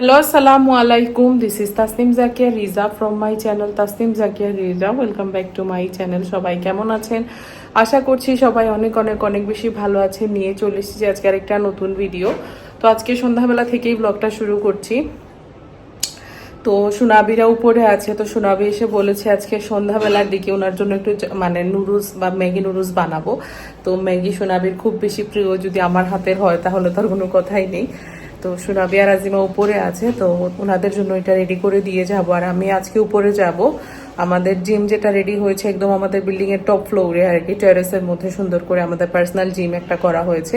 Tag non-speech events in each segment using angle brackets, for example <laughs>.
Hello, Assalamu alaikum. This is Tasnim Zakia Riza from my channel Tasnim Zakia Riza. Welcome back to my channel. সবাই কেমন আছেন? আশা করছি সবাই অনেক অনেক অনেক বেশি ভালো আছে নিয়ে চলে এসেছি আজকে আরেকটা নতুন ভিডিও তো আজকে সন্ধ্যাবেলা থেকেই ব্লগটা শুরু করছি। তো সোনাবিরা উপরে আছে। তো সোনাবি এসে বলেছে আজকে সন্ধ্যাবেলার দিকে ওনার জন্য একটু মানে নুডলস বা ম্যাগি নুডলস বানাবো। তো ম্যাগি সোনাবির খুব বেশি প্রিয়। যদি আমার হাতের হয় তাহলে তার কোনো কথাই নেই। তো সোনাবি আর আজিমা উপরে আছে, তো ওনাদের জন্য এটা রেডি করে দিয়ে যাব। আর আমি আজকে উপরে যাব। আমাদের জিম যেটা রেডি হয়েছে একদম আমাদের বিল্ডিং এর টপ ফ্লোরে আর কি টেরেসের মধ্যে সুন্দর করে আমাদের পার্সোনাল জিম একটা করা হয়েছে।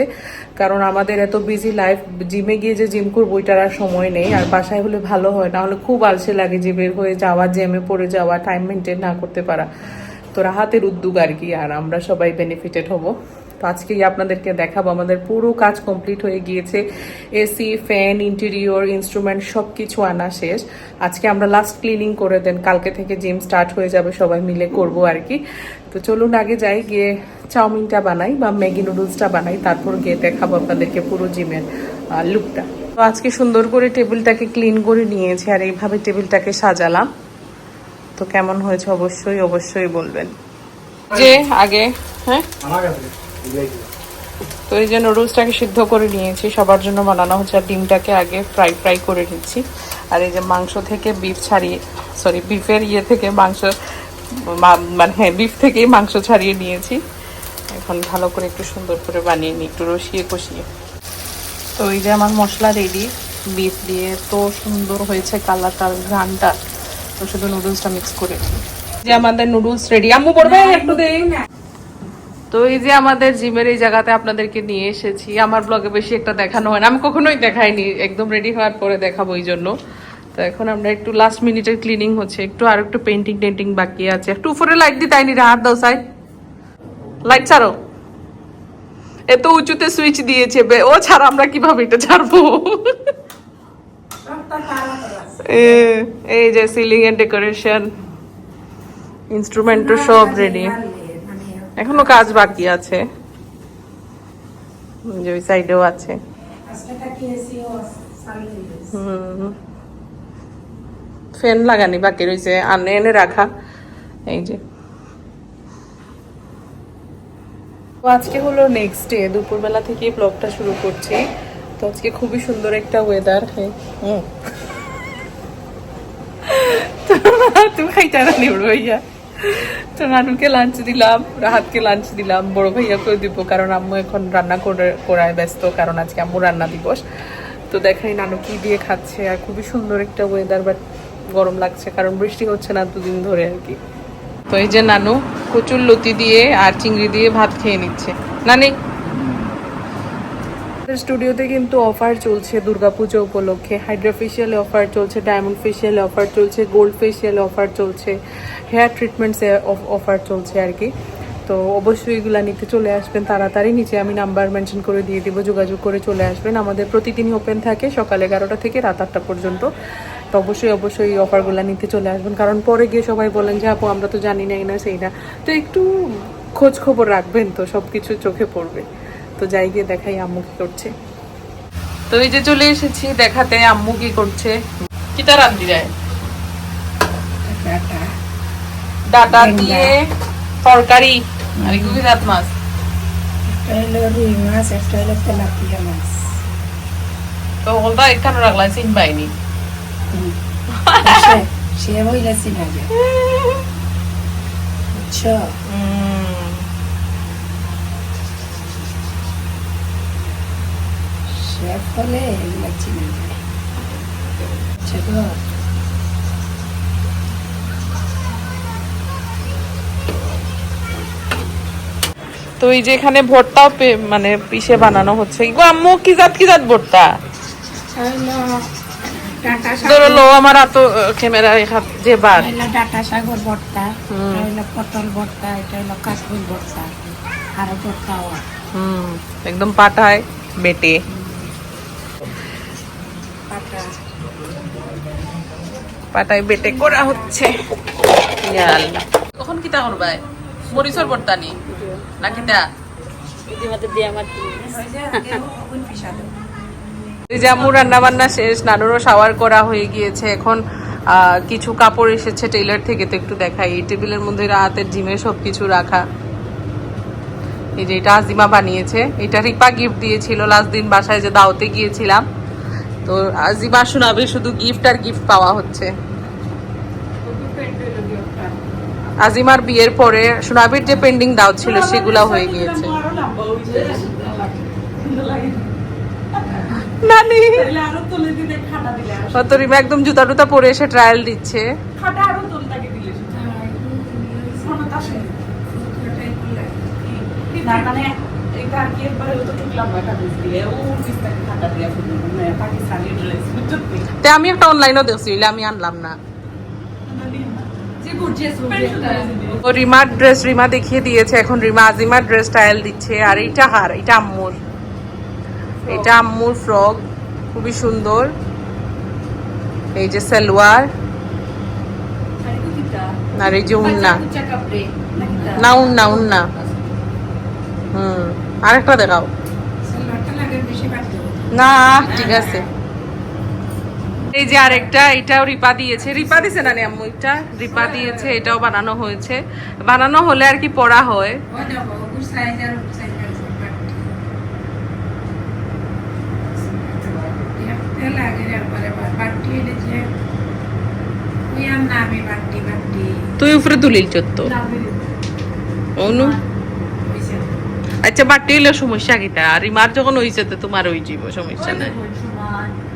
কারণ আমাদের এত বিজি লাইফ জিমে গিয়ে যে জিম করব, ওইটার আর সময় নেই। আর বাসায় হলে ভালো হয়, না হলে খুব আলসে লাগে বের হয়ে যাওয়া জ্যামে পড়ে যাওয়া টাইম মেনটেন না করতে পারা। তো রাহাতের উদ্যোগ আর কি, আর আমরা সবাই বেনিফিটেড হব। তো আজকেই আপনাদেরকে দেখাবো। আমাদের পুরো কাজ কমপ্লিট হয়ে গিয়েছে। এসি ফ্যান ইন্টেরিয়র ইনস্ট্রুমেন্ট সব কিছু আনা শেষ। আজকে আমরা লাস্ট ক্লিনিং করে দেন। কালকে থেকে জিম স্টার্ট হয়ে যাবে, সবাই মিলে করব আর কি। তো চলুন আগে যাই, গিয়ে চাউমিনটা বানাই বা ম্যাগি নুডলসটা বানাই, তারপর গিয়ে দেখাবো আপনাদেরকে পুরো জিমের লুকটা তো আজকে সুন্দর করে টেবিলটাকে ক্লিন করে নিয়েছি আর এইভাবে টেবিলটাকে সাজালাম। তো কেমন হয়েছে অবশ্যই অবশ্যই বলবেন। যে, আগে হ্যাঁ? তো এই যে নুডলসটাকে সিদ্ধ করে নিয়েছি, সবার জন্য বানানো হচ্ছে, আর ডিমটাকে আগে ফ্রাই ফ্রাই করে নিচ্ছি। আর এই যে মাংস থেকে বিফ ছাড়িয়ে সরি বিফের ইয়ে থেকে মাংস মানে হ্যাঁ বিফ থেকেই মাংস ছাড়িয়ে নিয়েছি। এখন ভালো করে একটু সুন্দর করে বানিয়ে নিই, একটু রসিয়ে কষিয়ে। তো এই যে আমার মশলা রেডি বিফ দিয়ে তো সুন্দর হয়েছে কালার কালারটার ঘ্রানটা তো শুধু নুডলসটা মিক্স করে দিই। যে আমাদের নুডলস রেডি আম্মু পড়বে একটু দেই তো এই যে আমাদের জিমের এই জায়গাতে আপনাদেরকে নিয়ে এসেছি, আমার ব্লগে বেশি একটা দেখানো হয় না। আমি কখনোই দেখাইনি, একদম রেডি হওয়ার পরে দেখাবো এই জন্য। তো এখন আমরা একটু লাস্ট মিনিটের ক্লিনিং হচ্ছে, একটু আর একটু পেন্টিং টেন্টিং বাকি আছে। একটু উপরে লাইট দিতে আইনি রে হাত দাও সাই? লাইট ছাড়ো। এত উঁচুতে সুইচ দিয়েছে বে, ও ছাড়া, আমরা কীভাবে এটা ছাড়বো? এই যে সিলিং এর ডেকোরেশন ইনস্ট্রুমেন্টও সব রেডি এখনও কাজ বাকি আছে। যে ওই সাইডেও আছে। ফ্যান লাগানি বাকি রয়েছে আনে এনে রাখা। এই যে। আজকে হলো নেক্সট ডে দুপুরবেলা থেকে ব্লগটা শুরু করছি। তো আজকে খুবই সুন্দর একটা ওয়েদার হ্যাঁ। হুম। <laughs> তুমি খাইতে না নিব ভাইয়া তো নানুকে লাঞ্চ দিলাম, রাহাতকে লাঞ্চ দিলাম, বড় ভাইয়াকেও দিব কারণ আম্মু এখন রান্না করে, করায় ব্যস্ত, কারণ আজকে আম্মু রান্না দিবস। তো দেখাই নানু কি দিয়ে খাচ্ছে আর খুবই সুন্দর একটা ওয়েদার বাট গরম লাগছে কারণ বৃষ্টি হচ্ছে না দুদিন ধরে আর কি। তো এই যে নানু কচুর লতি দিয়ে আর চিংড়ি দিয়ে ভাত খেয়ে নিচ্ছে। নানি স্টুডিওতে কিন্তু অফার চলছে দুর্গাপুজো উপলক্ষে। হাইড্রা ফেশিয়ালে অফার চলছে ডায়মন্ড ফেশিয়ালে অফার চলছে গোল্ড ফেশিয়ালে অফার চলছে হেয়ার ট্রিটমেন্টসে অফার চলছে আর কি। তো অবশ্যই এগুলো নিতে চলে আসবেন তাড়াতাড়ি। নিচে আমি নাম্বার মেনশন করে দিয়ে দিব, যোগাযোগ করে চলে আসবেন। আমাদের প্রতিদিনই ওপেন থাকে, সকাল এগারোটা থেকে রাত আটটা পর্যন্ত। তো অবশ্যই অবশ্যই এই অফারগুলো নিতে চলে আসবেন। কারণ পরে গিয়ে সবাই বলেন যে, আপু, আমরা তো জানি না, এই না, সেই না। তো একটু খোঁজ খবর রাখবেন তো সব কিছু চোখে পড়বে। তো যাই গিয়ে দেখাই আম্মু কি করছে। তো এই যে চলে এসেছি দেখাতে আম্মু কি করছে। কিটা রান্ধি যায় ডাটা। দিয়ে তরকারি আর এগুলো রাত মাছ। একটা রুই মাছ একটা হলো তেলাপিয়া মাছ। তো ওটা এখানে রাখলাম চিন পাইনি <laughs> সে- সে হইলে চিনা যায়। বুঝছ? শেফ হলে এগুলো চিনা যায় বুঝছ তো? এই যে এখানে ভর্তাও মানে পিসে বানানো হচ্ছে। গো আম্মু কি জাত কি জাত ভর্তা? আমার এত ক্যামেরা যে বার ডাটা শাকর ভর্তা পটল ভর্তা এটা হইল কাকুল ভর্তা আর ভর্তাও হুম একদম পাঠায় বেটে। পাটায় বেটে করা হচ্ছে। কখন কিতা করবাই মরিচর ভর্তা নি? কিতা? এই যে আম্মু রান্না বান্না শেষ নানুরও শাওয়ার করা হয়ে গিয়েছে। এখন কিছু কাপড় এসেছে টেইলার থেকে তো একটু দেখাই। এই টেবিলের মধ্যে রাতের জিমে সব কিছু রাখা। এই যে এটা আজিমা বানিয়েছে। এটা রিপা গিফট দিয়েছিল। লাস্ট দিন বাসায় যে দাওতে গিয়েছিলাম। তো আজিমা শোনাবে, শুধু গিফট আর গিফট পাওয়া হচ্ছে। আজিমার বিয়ের পরে সোনাবির যে পেন্ডিং দাও ছিল, সেগুলা হয়ে গিয়েছে। নানি! একদম জুতা টুতা পরে এসে ট্রায়াল দিচ্ছে। তে আমি একটা অনলাইনও দেখছি আমি আনলাম না। রিমার ড্রেস রিমা দেখিয়ে দিয়েছে এখন রিমা আজিমার ড্রেস স্টাইল দিচ্ছে আর এইটা হার এটা আম্মুর। এটা আম্মুর ফ্রক খুবই সুন্দর। এই যে সালোয়ার। আর এই যে উন্না। না উন্না উন্না। হুম। আরেকটা দেখাও। না ঠিক আছে। এই যে আরেকটা এটাও রিপা দিয়েছে। রিপা দিছে না আম্মু? এটা রিপা দিয়েছে এটাও বানানো হয়েছে। বানানো হলে আর কি পড়া হয়। তুই উপরে তুলিল চত্ব অনু? আচ্ছা বাটি হইলে সমস্যা কিটা? আর রিমার যখন হইছে তো তোমার ওই জীব সমস্যা নাই।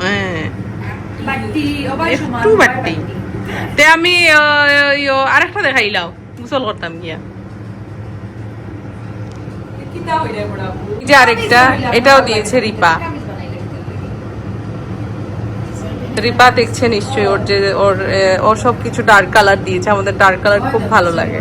হ্যাঁ। একটু বাটি তে আমি আরেকটা দেখাইলাও গোসল করতাম গিয়া। যে আরেকটা এটাও দিয়েছে রিপা। রিপা দেখছে নিশ্চয়ই ওর যে ওর ওর সব কিছু ডার্ক কালার দিয়েছে। আমাদের ডার্ক কালার খুব ভালো লাগে।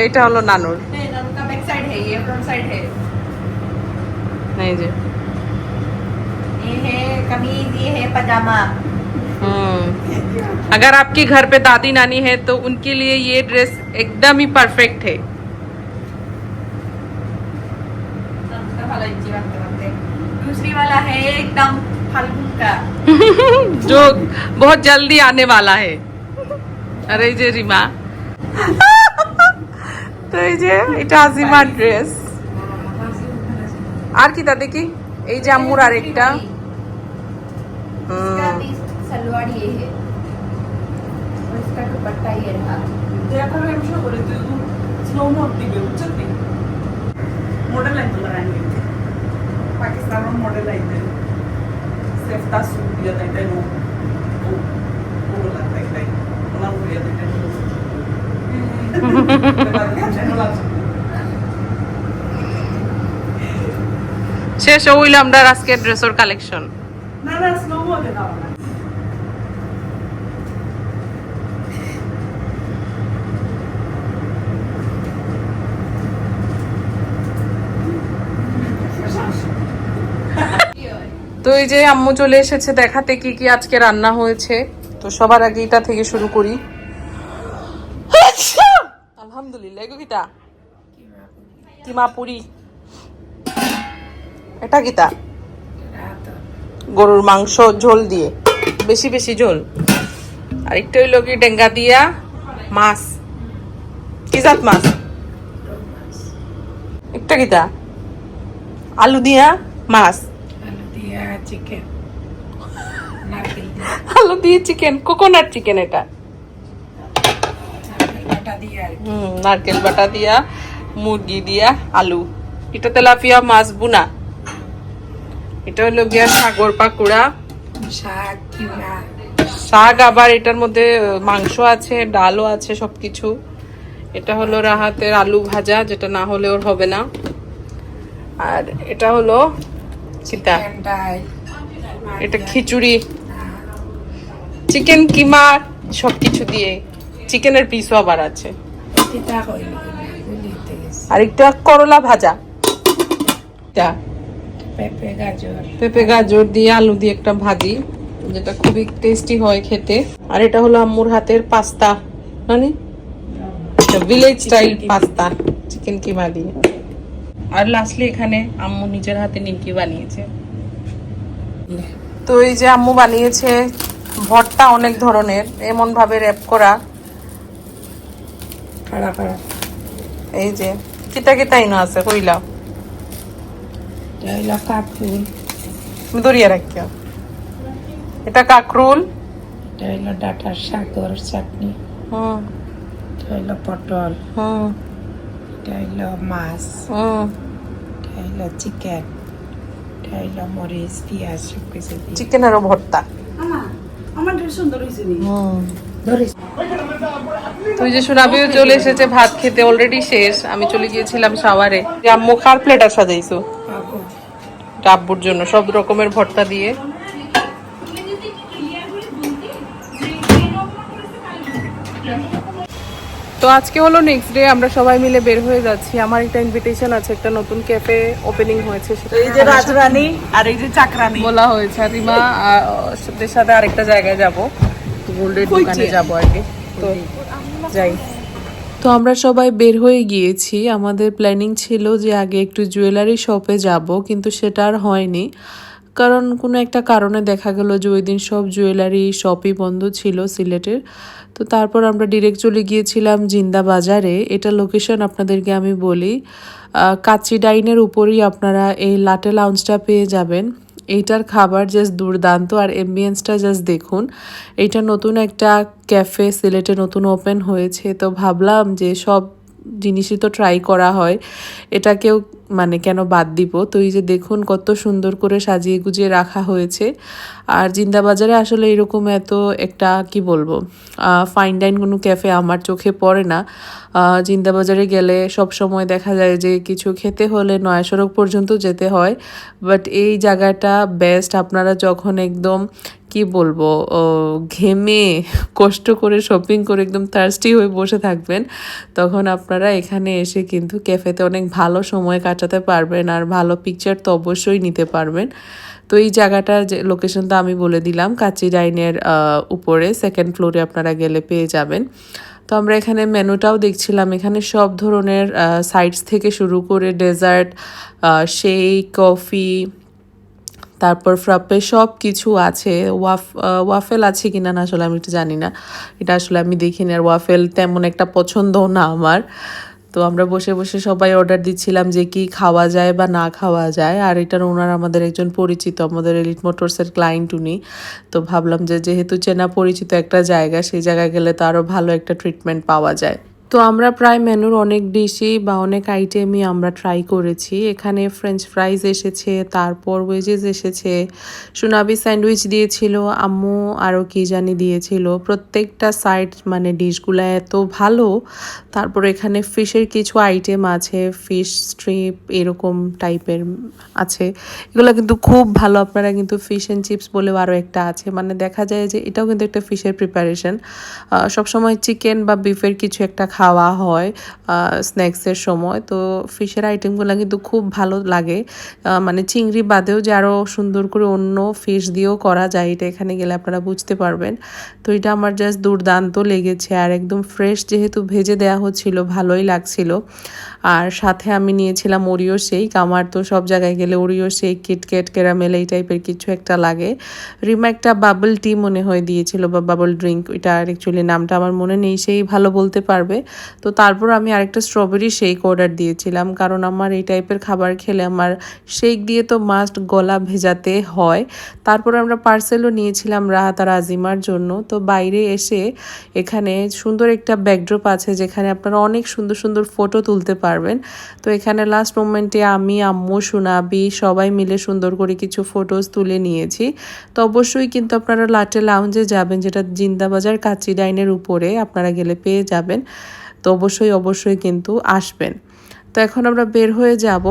এইটা হলো নানুর है नानू का बैक साइड है ये फ्रंट साइड है এই যে ये है कमीज ये है पजामा हम्म अगर आपके घर पे दादी नानी है तो उनके लिए ये ड्रेस एकदम ही परफेक्ट है नानू का वाला इंची बनते बनते दूसरी वाला है एकदम फाल्गुन का <laughs> जो बहुत जल्दी आने वाला है আর এই যে রিমা <laughs> তো এই যে এটা আজিমার ড্রেস আর কি তা দেখি এই যে আম্মুর আরেকটা इसका হুম भी सलवार ये है और इसका दुपट्टा ये रहा मॉडल आहे तुला राणी पाकिस्तान मॉडल आहे ते सेफ्ता सूट येत आहे ते कोण लागत आहे मला येत आहे শেষ হইল আমরা আজকে ড্রেসর কালেকশন। না না স্লো মোডে তো এই যে আম্মু চলে এসেছে দেখাতে কি কি আজকে রান্না হয়েছে তো সবার আগে এটা থেকে শুরু করি। আলহামদুলিল্লাহ। এগো কিতা কিমা পুরি। এটা কিতা গরুর মাংস ঝোল দিয়ে। বেশি বেশি ঝোল। আর একটু হইল কি ডেঙ্গা দিয়া মাছ। কি জাত মাছ? একটা কিতা আলু দিয়া মাছ। আলু দিয়ে চিকেন কোকোনাট চিকেন এটা নারকেল বাটা দিয়ে আর কি। হুম নারকেল বাটা দিয়া মুরগি দিয়া আলু। এটা তেলাপিয়া মাছ বুনা। এটা হলো গিয়া সাগর পাকুড়া। শাক শাক আবার এটার মধ্যে মাংস আছে ডালও আছে সবকিছু। এটা হলো রাহাতের আলু ভাজা যেটা না হলে ওর হবে না। আর এটা হলো চিকেন এটা খিচুড়ি। চিকেন কিমা সবকিছু দিয়ে। চিকেনের পিসও আবার আছে। আরেকটা করলা ভাজা। পেঁপে গাজর। পেঁপে গাজর দিয়ে আলু দিয়ে একটা ভাজি যেটা খুবই টেস্টি হয় খেতে। আর এটা হলো আম্মুর হাতের পাস্তা। মানে village style pasta chicken keema দিয়ে আর লাস্টলি এখানে আম্মু নিজের হাতে নিমকি বানিয়েছে। তো এই যে আম্মু বানিয়েছে ভর্তা অনেক ধরনের এমন ভাবে র্যাপ করা। খাড়া এই যে কিতা কিতা ইনো আছে কইলা এটা হইল কাকুল তুমি দরিয়া রাখিয়া এটা কাকরুল এটা হইল ডাটার সাগর চাটনি। হুম এটা হইল পটল। হুম এটা হইল মাছ। হুম এটা হইল চিকেন। এটা হইল মরিচ পেঁয়াজ সব কিছু চিকেনেরও ভর্তা আমা আমার সুন্দর হয়েছে নি? ধরিস তুই যে সুনাবিও চলে এসেছে ভাত খেতে অলরেডি শেষ। আমি চলে গিয়েছিলাম শাওয়ারে আম্মু কার প্লেট সাজাইছো? আব্বুর জন্য সব রকমের ভর্তা দিয়ে। তো আজকে হলো নেক্সট ডে আমরা সবাই মিলে বের হয়ে যাচ্ছি। আমার একটা ইনভিটেশন আছে একটা নতুন ক্যাফে ওপেনিং হয়েছে এই যে রাজরানী আর এই যে চাকরানী। বলা হয়েছে। আর রিমা আহ, সাথে আরেকটা জায়গায় যাব। গোল্ডের দোকানে যাব আর কি। তো যাই। তো আমরা সবাই বের হয়ে গিয়েছি। আমাদের প্ল্যানিং ছিল যে আগে একটু জুয়েলারি শপে যাব কিন্তু সেটা আর হয়নি। কারণ কোনো একটা কারণে দেখা গেল যে ওই দিন সব জুয়েলারি শপই বন্ধ ছিল সিলেটের। তো তারপর আমরা ডিরেক্ট চলে গিয়েছিলাম জিন্দা বাজারে। এটা লোকেশন আপনাদেরকে আমি বলি। কাচি ডাইনের উপরেই আপনারা এই লাটে লাউঞ্জটা পেয়ে যাবেন। এইটার খাবার জাস্ট দুর্দান্ত আর এম্বিয়েন্সটা জাস্ট দেখুন। এইটা নতুন একটা ক্যাফে সিলেটে নতুন ওপেন হয়েছে। তো ভাবলাম যে সব জিনিসই তো ট্রাই করা হয়। এটাকেও মানে কেন বাদ দিব? তো এই যে দেখুন কত সুন্দর করে সাজিয়ে গুজিয়ে রাখা হয়েছে। আর জিন্দাবাজারে আসলে এরকম এত একটা কি বলব? ফাইন ডাইন কোনো ক্যাফে আমার চোখে পড়ে না। জিন্দাবাজারে গেলে সব সময় দেখা যায় যে কিছু খেতে হলে নয়া সড়ক পর্যন্ত যেতে হয়। বাট এই জায়গাটা বেস্ট আপনারা যখন একদম কি বলব ঘেমে, কষ্ট করে শপিং করে একদম থার্স্টি হয়ে বসে থাকবেন, তখন আপনারা এখানে এসে কিন্তু ক্যাফেতে অনেক ভালো সময় কাটাতে পারবেন আর ভালো পিকচার তো অবশ্যই নিতে পারবেন। তো এই জায়গাটা যে লোকেশন তো আমি বলে দিলাম কাচি ডাইনের উপরে সেকেন্ড ফ্লোরে আপনারা গেলে পেয়ে যাবেন। তো আমরা এখানে মেনুটাও দেখছিলাম, এখানে সব ধরনের সাইডস থেকে শুরু করে ডেজার্ট শেক কফি তারপর ফ্রাপ্পে সব কিছু আছে। ওয়াফ ওয়াফেল আছে কিনা না আসলে আমি এটা জানি না। এটা আসলে আমি দেখিনি আর ওয়াফেল তেমন একটা পছন্দও না আমার। তো আমরা বসে বসে সবাই অর্ডার দিচ্ছিলাম যে কি খাওয়া যায় বা না খাওয়া যায়। আর এটার ওনার আমাদের একজন পরিচিত, আমাদের এলিট মোটরসের ক্লায়েন্ট উনি। তো ভাবলাম যে যেহেতু চেনা পরিচিত একটা জায়গা, সেই জায়গায় গেলে তো আরও ভালো একটা ট্রিটমেন্ট পাওয়া যায়। তো আমরা প্রায় মেনুর অনেক ডিশই বা অনেক আইটেমই আমরা ট্রাই করেছি। এখানে ফ্রেঞ্চ ফ্রাইজ এসেছে, তারপর ওয়েজেস এসেছে সুনাবি স্যান্ডউইচ দিয়েছিল, আম্মু আরও কি জানি দিয়েছিল। প্রত্যেকটা সাইড মানে ডিশগুলো এত ভালো। তারপর এখানে ফিশের কিছু আইটেম আছে ফিশ স্ট্রিপ এরকম টাইপের আছে। এগুলো কিন্তু খুব ভালো, আপনারা কিন্তু ফিশ অ্যান্ড চিপস বলেও আরও একটা আছে। মানে দেখা যায় যে এটাও কিন্তু একটা ফিশের প্রিপারেশন সবসময় চিকেন বা বিফের কিছু একটা খাওয়া হয় স্ন্যাক্সের সময়। তো ফিশের আইটেমগুলো কিন্তু খুব ভালো লাগে। মানে চিংড়ি বাদেও যে আরও সুন্দর করে অন্য ফিশ দিয়েও করা যায়, এটা এখানে গেলে আপনারা বুঝতে পারবেন। তো এটা আমার জাস্ট দুর্দান্ত লেগেছে। আর একদম ফ্রেশ যেহেতু ভেজে দেওয়া হচ্ছিল, ভালোই লাগছিল। আর সাথে আমি নিয়েছিলাম ওরিও শেক। আমার তো সব জায়গায় গেলে ওরিও শেক কিটকেট ক্যারামেল এই টাইপের কিছু একটা লাগে। রিমা একটা বাবল টি মনে হয় দিয়েছিল বা বাবল ড্রিঙ্ক এটা আর অ্যাকচুয়ালি নামটা আমার মনে নেই, সেই ভালো বলতে পারবে। তো তারপর আমি আরেকটা স্ট্রবেরি শেক অর্ডার দিয়েছিলাম, কারণ আমার এই টাইপের খাবার খেলে আমার শেক দিয়ে তো মাস্ট গলা ভেজাতে হয়। তারপর আমরা পার্সেলও নিয়েছিলাম রাহাত আর আজিমার জন্য। তো বাইরে এসে এখানে সুন্দর একটা ব্যাকড্রপ আছে, যেখানে আপনারা অনেক সুন্দর সুন্দর ফটো তুলতে পারবেন। তো এখানে লাস্ট মোমেন্টে আমি, আম্মু, সুনাবি সবাই মিলে সুন্দর করে কিছু ফটোজ তুলে নিয়েছি। তো অবশ্যই কিন্তু আপনারা লাটে লাউঞ্জে যাবেন, যেটা জিন্দাবাজার কাচি ডাইনের উপরে আপনারা গেলে পেয়ে যাবেন। তো অবশ্যই অবশ্যই কিন্তু আসবেন। তো এখন আমরা বের হয়ে যাব।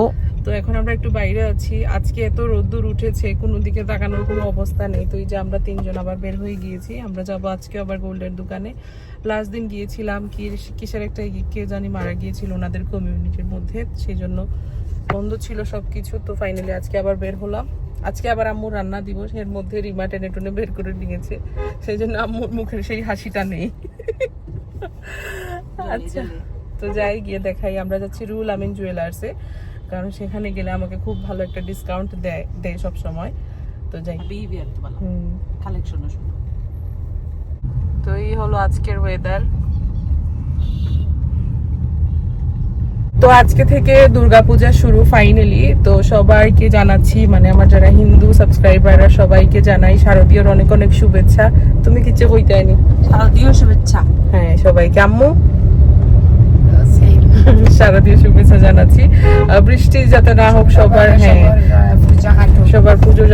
তো এখন আমরা একটু বাইরে আছি। আজকে এত রোদ্দুর উঠেছে কোনো দিকে তাকানোর কোনো অবস্থা নেই। তো এই যে আমরা তিনজন আবার বের হয়ে গিয়েছি। আমরা যাব আজকে আবার গোল্ডের দোকানে। লাস্ট দিন গিয়েছিলাম কি কিসের একটা কে জানি মারা গিয়েছিল ওনাদের কমিউনিটির মধ্যে। সেই জন্য বন্ধ ছিল সব কিছু তো ফাইনালি আজকে আবার বের হলাম। আজকে আবার আম্মু রান্না দিবস এর মধ্যে রিমা টেনে টুনে বের করে নিয়েছে। সেই জন্য আম্মুর মুখের সেই হাসিটা নেই। আচ্ছা। তো যাই গিয়ে দেখাই। আমরা যাচ্ছি রুল আমিন জুয়েলার্সে কারণ সেখানে গেলে আমাকে খুব ভালো একটা ডিসকাউন্ট দেয় দেয় সব সময়। তো যাই। বিহেভিয়ার তো ভালো হুম। কালেকশনও তো এই হলো আজকের ওয়েদার তো আজকে থেকে দুর্গাপূজা শুরু ফাইনালি তো সবাইকে জানাচ্ছি মানে আমার যারা হিন্দু সাবস্ক্রাইবাররা সবাইকে জানাই শারদীয়র অনেক অনেক শুভেচ্ছা। তুমি কিছু বইতাইনি শারদীয় শুভেচ্ছা। হ্যাঁ সবাইকে। আম্মু? <laughs> শারদীয় শুভেচ্ছা জানাচ্ছি। বৃষ্টি যাতে না হোক সবার হ্যাঁ সবার পুজো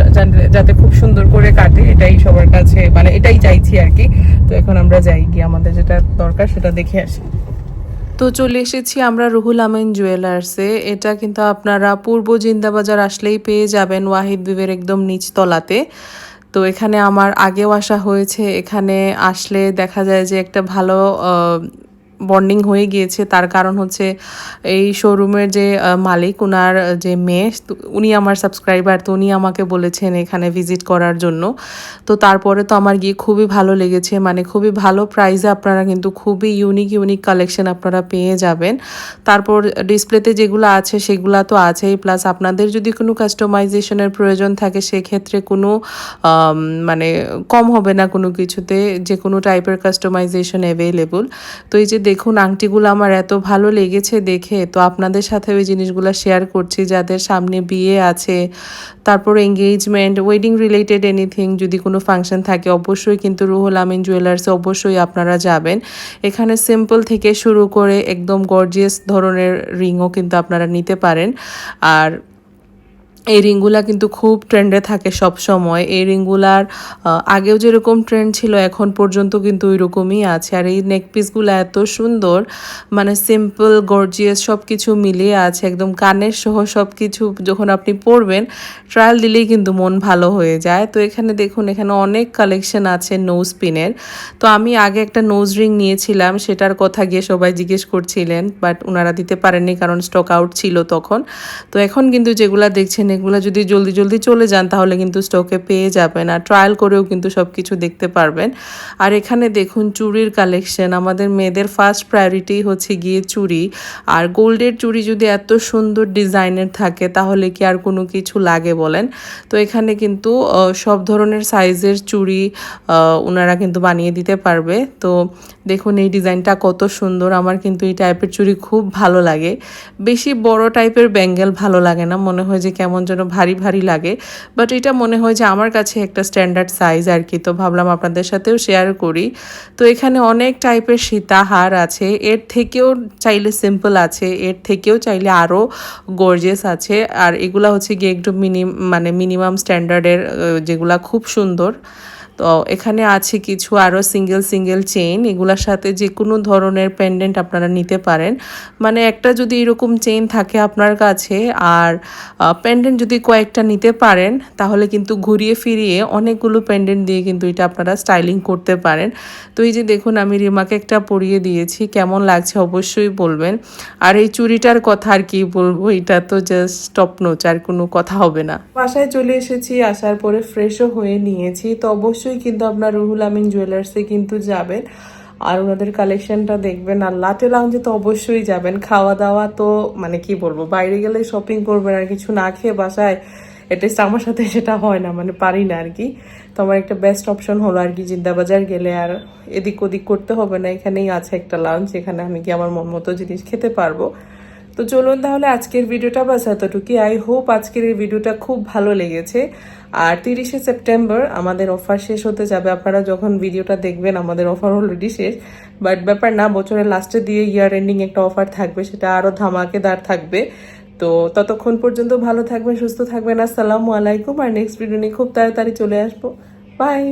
যাতে খুব সুন্দর করে কাটে এটাই সবার কাছে মানে এটাই চাইছি আর কি। তো এখন আমরা যাই গিয়ে আমাদের যেটা দরকার সেটা দেখে আসি। তো চলে এসেছি আমরা রুহুল আমিন জুয়েলার্সে এটা কিন্তু আপনারা পূর্ব জিন্দাবাজার আসলেই পেয়ে যাবেন ওয়াহিদ বিবের একদম নিচ তলাতে। তো এখানে আমার আগেও আসা হয়েছে। এখানে আসলে দেখা যায় যে একটা ভালো বন্ডিং হয়ে গিয়েছে। তার কারণ হচ্ছে এই শোরুমের যে মালিক ওনার যে মেয়ে উনি আমার সাবস্ক্রাইবার তো উনি আমাকে বলেছেন এখানে ভিজিট করার জন্য। তো তারপরে তো আমার গিয়ে খুবই ভালো লেগেছে। মানে খুবই ভালো প্রাইসে আপনারা কিন্তু খুবই ইউনিক ইউনিক কালেকশন আপনারা পেয়ে যাবেন। তারপর ডিসপ্লেতে যেগুলো আছে, সেগুলো তো আছেই। প্লাস আপনাদের যদি কোনো কাস্টমাইজেশনের প্রয়োজন থাকে, সেক্ষেত্রে কোনো মানে কম হবে না কোনো কিছুতে। যে কোনো টাইপের কাস্টমাইজেশন অ্যাভেলেবল তো এই যে দেখুন, আংটিগুলো আমার এত ভালো লেগেছে দেখে। তো আপনাদের সাথে ওই জিনিসগুলো শেয়ার করছি, যাদের সামনে বিয়ে আছে। তারপর এঙ্গেজমেন্ট ওয়েডিং রিলেটেড এনিথিং যদি কোনো ফাংশন থাকে, অবশ্যই কিন্তু রুহুল আমিন জুয়েলার্সে অবশ্যই আপনারা যাবেন। এখানে সিম্পল থেকে শুরু করে একদম গর্জিয়াস ধরনের রিংও কিন্তু আপনারা নিতে পারেন। আর এই রিংগুলা কিন্তু খুব ট্রেন্ডে থাকে সব সময়। এই রিংগুলার আগেও যেরকম ট্রেন্ড ছিল, এখন পর্যন্ত কিন্তু ওই রকমই আছে। আর এই নেক পিসগুলো এত সুন্দর মানে সিম্পল, গর্জিয়াস সব কিছু মিলিয়ে আছে, একদম কানের সহ সব কিছু যখন আপনি পরবেন, ট্রায়াল দিলেই কিন্তু মন ভালো হয়ে যায়। তো এখানে দেখুন, এখানে অনেক কালেকশন আছে নোজ পিনের। তো আমি আগে একটা নোজ রিং নিয়েছিলাম, সেটার কথা গিয়ে সবাই জিজ্ঞেস করছিলেন, বাট ওনারা দিতে পারেননি কারণ স্টক আউট ছিল তখন। তো এখন কিন্তু যেগুলা দেখছেন এগুলো যদি জলদি জলদি চলে যান, তাহলে কিন্তু স্টকে পেয়ে যাবেন আর ট্রায়াল করেও কিন্তু সব কিছু দেখতে পারবেন। আর এখানে দেখুন চুড়ির কালেকশন আমাদের মেয়েদের ফার্স্ট প্রায়োরিটি হচ্ছে গিয়ে চুড়ি আর গোল্ডের চুড়ি যদি এত সুন্দর ডিজাইনের থাকে, তাহলে কি আর কোনো কিছু লাগে বলেন? তো এখানে কিন্তু সব ধরনের সাইজের চুড়ি ওনারা কিন্তু বানিয়ে দিতে পারবে। তো দেখুন, এই ডিজাইনটা কত সুন্দর। আমার কিন্তু এই টাইপের চুড়ি খুব ভালো লাগে। বেশি বড় টাইপের ব্যাঙ্গেল ভালো লাগে না। মনে হয় যে কেমন যেন ভারী ভারী লাগে। বাট এটা মনে হয় যে আমার কাছে একটা স্ট্যান্ডার্ড সাইজ আর কি। তো ভাবলাম আপনাদের সাথেও শেয়ার করি। তো এখানে অনেক টাইপের সীতাহার আছে। এর থেকেও চাইলে সিম্পল আছে। এর থেকেও চাইলে আরও গর্জেস আছে। আর এগুলা হচ্ছে গিয়ে একটু মিনি মানে মিনিমাম স্ট্যান্ডার্ডের যেগুলা খুব সুন্দর। তো এখানে আছে কিছু আরও সিঙ্গেল সিঙ্গেল চেইন এগুলোর সাথে যে কোনো ধরনের পেন্ডেন্ট আপনারা নিতে পারেন। মানে একটা যদি এরকম চেইন থাকে আপনার কাছে, আর পেন্ডেন্ট যদি কয়েকটা নিতে পারেন, তাহলে কিন্তু ঘুরিয়ে ফিরিয়ে অনেকগুলো পেন্ডেন্ট দিয়ে কিন্তু এটা আপনারা স্টাইলিং করতে পারেন। তো এই যে দেখুন, আমি রিমাকে একটা পরিয়ে দিয়েছি, কেমন লাগছে অবশ্যই বলবেন। আর এই চুরিটার কথা আর কি বলব, এটা তো জাস্ট নোচ আর কোনো কথা হবে না। বাসায় চলে এসেছি, আসার পরে ফ্রেশও হয়ে নিয়েছি, তো অবশ্যই কিন্তু আপনার রুহুল আমিন জুয়েলার্সে কিন্তু যাবেন। আর ওনাদের কালেকশনটা দেখবেন আর লাটে লাউঞ্জে তো অবশ্যই যাবেন। খাওয়া দাওয়া তো মানে কি বলব, বাইরে গেলে শপিং করবেন আর কিছু না খেয়ে বাসায় এটলিস্ট আমার সাথে সেটা হয় না মানে পারি না আর কি। তো আমার একটা বেস্ট অপশন হলো আর কি জিন্দাবাজার গেলে। আর এদিক ওদিক করতে হবে না, এখানেই আছে একটা লাউঞ্জ এখানে আমি কি আমার মন মতো জিনিস খেতে পারব। তো চলুন তাহলে আজকের ভিডিওটা বাস এতটুকুই। আই হোপ আজকের এই ভিডিওটা খুব ভালো লেগেছে। আর তিরিশে সেপ্টেম্বর আমাদের অফার শেষ হতে যাবে। আপনারা যখন ভিডিওটা দেখবেন, আমাদের অফার অলরেডি শেষ। বাট ব্যাপার না, বছরের লাস্টে দিয়ে ইয়ার এন্ডিং একটা অফার থাকবে, সেটা আরও ধামাকেদার থাকবে। তো ততক্ষণ পর্যন্ত ভালো থাকবেন, সুস্থ থাকবেন। আসসালামু আলাইকুম। আর নেক্সট ভিডিও নিয়ে খুব তাড়াতাড়ি চলে আসব। বাই